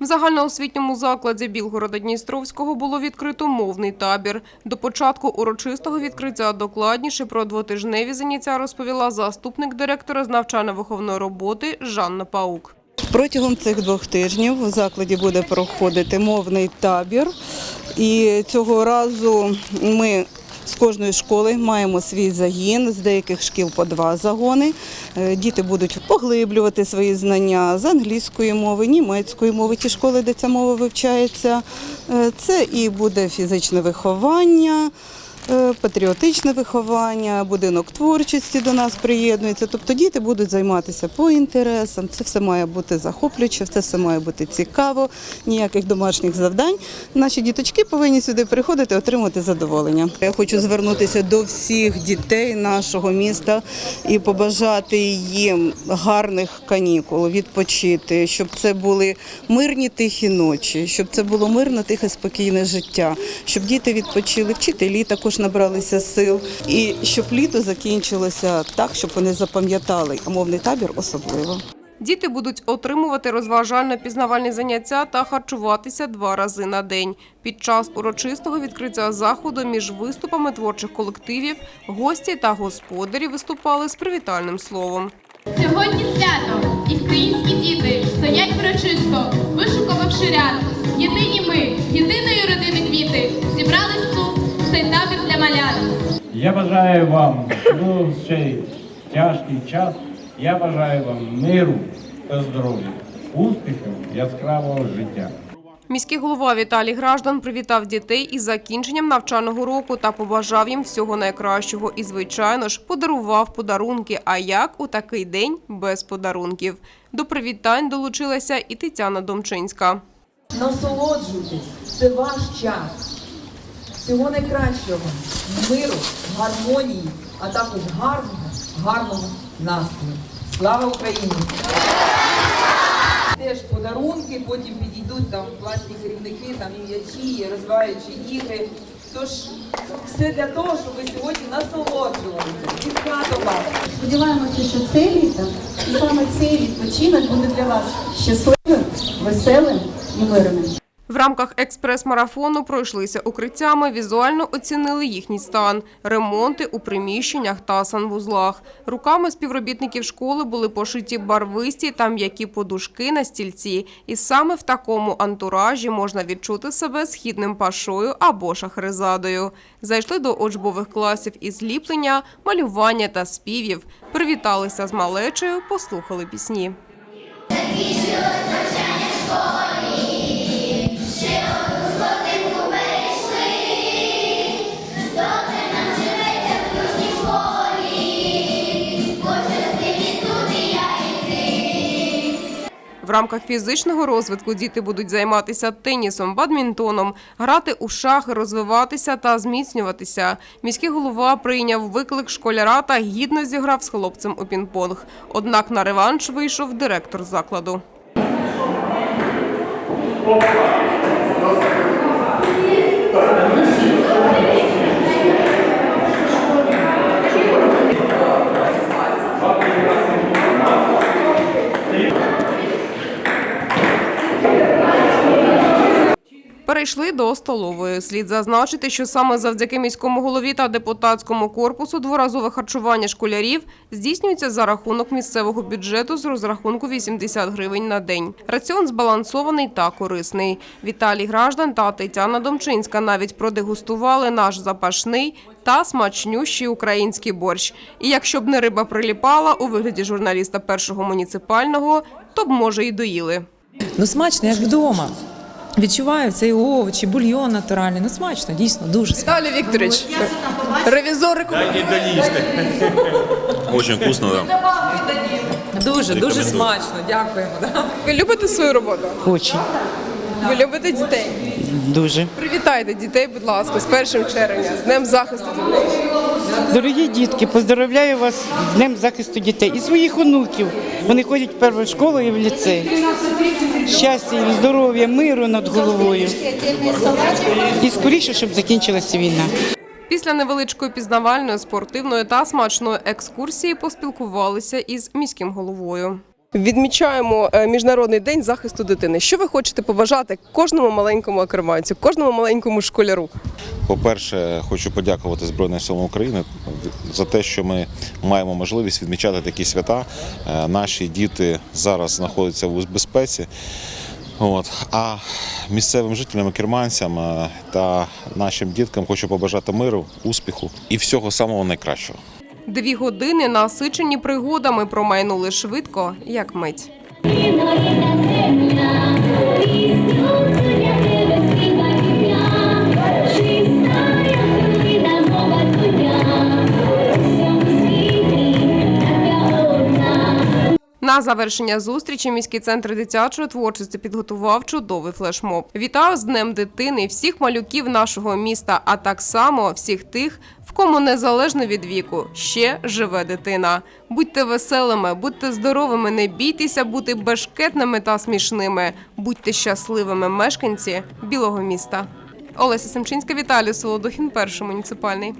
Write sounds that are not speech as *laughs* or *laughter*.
В загальноосвітньому закладі Білгорода Дністровського було відкрито мовний табір. До початку урочистого відкриття докладніше про двотижневі заняття розповіла заступник директора з навчально-виховної роботи Жанна Паук. Протягом цих двох тижнів у закладі буде проходити мовний табір. І цього разу ми з кожної школи маємо свій загін, з деяких шкіл по два загони. Е, Діти будуть поглиблювати свої знання з англійської мови, німецької мови, ті школи, де ця мова вивчається. Е, Це і буде фізичне виховання. Е, Патріотичне виховання, будинок творчості до нас приєднується. Тобто діти будуть займатися по інтересам. Це все має бути захоплююче, це все має бути цікаво, ніяких домашніх завдань. Наші діточки повинні сюди приходити, отримати задоволення. Я хочу звернутися до всіх дітей нашого міста і побажати їм гарних канікул, відпочити, щоб це були мирні тихі ночі, щоб це було мирне, тихе, спокійне життя, щоб діти відпочили, вчителі також набралися сил, і щоб літо закінчилося так, щоб вони запам'ятали, а мовний табір особливо. Діти будуть отримувати розважально-пізнавальні заняття та харчуватися два рази на день. Під час урочистого відкриття заходу між виступами творчих колективів гості та господарі виступали з привітальним словом. Сьогодні свято, і українські діти стоять урочисто, вишукувавши ряд. Єдині ми, єдиної Я бажаю вам ну, цей тяжкий час. Я бажаю вам миру та здоров'я, успіхів, яскравого життя. Міський голова Віталій Граждан привітав дітей із закінченням навчального року та побажав їм всього найкращого. І, звичайно ж, подарував подарунки. А як у такий день без подарунків? До привітань долучилася і Тетяна Домчинська. Насолоджуйтесь, це ваш час. Всього найкращого, миру, гармонії, а також гарного, гарного настрою. Слава Україні! Теж подарунки, потім підійдуть там класні керівники, там і м'ячі, розвиваючі ігри. Тож все для того, щоб ви сьогодні насолоджувалися. І свято! Сподіваємося, що це літо і саме цей відпочинок буде для вас щасливим, веселим і мирним. В рамках експрес-марафону пройшлися укриттями, візуально оцінили їхній стан, ремонти у приміщеннях та санвузлах. Руками співробітників школи були пошиті барвисті та м'які подушки на стільці. І саме в такому антуражі можна відчути себе східним пашою або шахрезадою. Зайшли до учбових класів із ліплення, малювання та співів. Привіталися з малечею, послухали пісні. В рамках фізичного розвитку діти будуть займатися тенісом, бадмінтоном, грати у шахи, розвиватися та зміцнюватися. Міський голова прийняв виклик школяра та гідно зіграв з хлопцем у пінг-понг. Однак на реванш вийшов директор закладу. Перейшли до столової. Слід зазначити, що саме завдяки міському голові та депутатському корпусу дворазове харчування школярів здійснюється за рахунок місцевого бюджету з розрахунку 80 гривень на день. Раціон збалансований та корисний. Віталій Граждан та Тетяна Домчинська навіть продегустували наш запашний та смачнющий український борщ. І якщо б не риба приліпала у вигляді журналіста першого муніципального, то б може і доїли. Ну смачно, як вдома. Відчуваю цей овочі, бульйон натуральний. Ну смачно, дійсно, дуже смачно. Віталій Вікторович, ревізори *laughs* Очень вкусно, да. Дуже, дуже смачно. Дякуємо. Да. Ви любите свою роботу? Очень, Ви любите дітей? дуже. Привітайте дітей, будь ласка, з 1 червня, з Днем захисту дітей. Дорогі дітки, поздравляю вас з Днем захисту дітей і своїх онуків. Вони ходять в першу школу і в ліцей. Щастя, здоров'я, миру над головою. І скоріше, щоб закінчилася війна. Після невеличкої пізнавальної, спортивної та смачної екскурсії поспілкувалися із міським головою. Відмічаємо е, Міжнародний день захисту дитини. Що ви хочете побажати кожному маленькому акерманцю, кожному маленькому школяру? По-перше, хочу подякувати Збройним силам України за те, що ми маємо можливість відмічати такі свята. Е, Наші діти зараз знаходяться в безпеці. От. А місцевим жителям, керманцям е, та нашим діткам хочу побажати миру, успіху і всього самого найкращого. Дві години насичені пригодами промайнули швидко, як мить. На завершення зустрічі міський центр дитячої творчості підготував чудовий флешмоб. Вітаю з Днем дитини всіх малюків нашого міста, а так само всіх тих, в кому незалежно від віку ще живе дитина. Будьте веселими, будьте здоровими, не бійтеся бути бешкетними та смішними. Будьте щасливими мешканці білого міста. Олеся Семчинська, Віталій Солодухін, перший муніципальний.